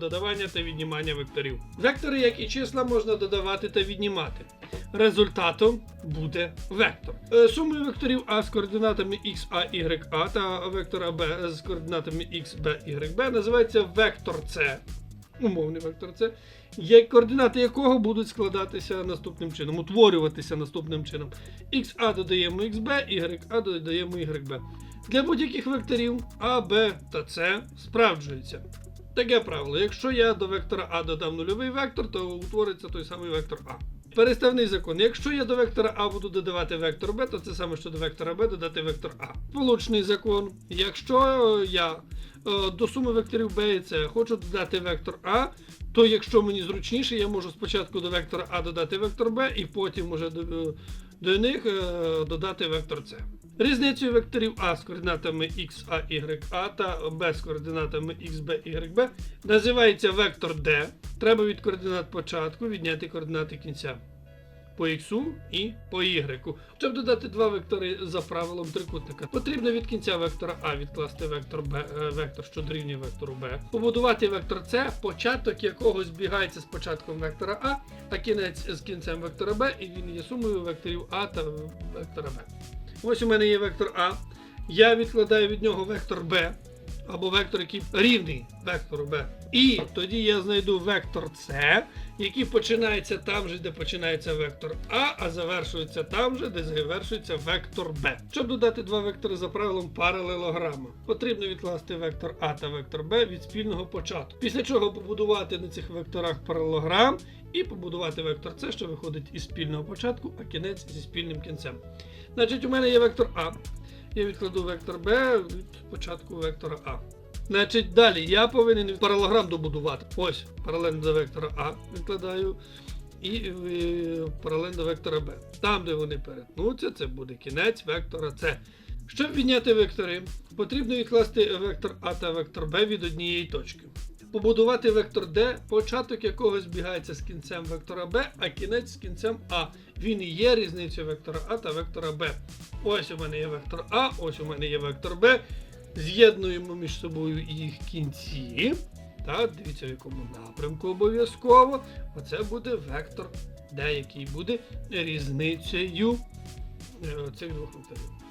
Додавання та віднімання векторів. Вектори, як і числа, можна додавати та віднімати. Результатом буде вектор. Е, Сумою векторів А з координатами x, a, y, a та вектора B з координатами x, b, y, b називається вектор С. Умовний вектор С, координати якого будуть складатися наступним чином, утворюватися наступним чином. XA додаємо XB, YA додаємо YB. Для будь-яких векторів А, Б та С справджується. Таке правило. Якщо я до вектора А додам нульовий вектор, то утвориться той самий вектор А. Переставний закон. Якщо я до вектора А буду додавати вектор Б, то це саме, що до вектора Б додати вектор А. Получний закон. Якщо е, я е, до суми векторів Б і С хочу додати вектор А, то якщо мені зручніше, я можу спочатку до вектора А додати вектор Б, і потім уже до, до них е, додати вектор С. Різницею векторів А з координатами x, a, y, a та B з координатами x, b, y, b називається вектор D. Треба від координат початку відняти координати кінця по x і по y. Щоб додати два вектори за правилом трикутника, потрібно від кінця вектора А відкласти вектор B, е, вектор, що дорівнює вектору B, побудувати вектор С, початок якого збігається з початком вектора А, а кінець з кінцем вектора B, і він є сумою векторів А та вектора B. Ось у мене є вектор А. Я відкладаю від нього вектор Б, або вектор, який рівний вектору Б. І тоді я знайду вектор С, який починається там же, де починається вектор А, а завершується там же, де завершується вектор Б. Щоб додати два вектори за правилом паралелограма, потрібно відкласти вектор А та вектор Б від спільного початку. Після чого побудувати на цих векторах паралелограм і побудувати вектор С, що виходить із спільного початку, а кінець зі спільним кінцем. Значить, у мене є вектор А. Я відкладу вектор B від початку вектора А. Значить, далі я повинен паралограм добудувати. Ось, паралельно до вектора А відкладаю. І е, паралельно до вектора Б. Там, де вони перетнуться, це буде кінець вектора С. Щоб відняти вектори, потрібно відкласти вектор А та вектор Б від однієї точки. Побудувати вектор D, початок якого збігається з кінцем вектора B, а кінець з кінцем А. Він і є різницею вектора А та вектора B. Ось у мене є вектор А, ось у мене є вектор Б. З'єднуємо між собою їх кінці. Так, дивіться, в якому напрямку обов'язково. Оце буде вектор D, який буде різницею е, цих двох векторів.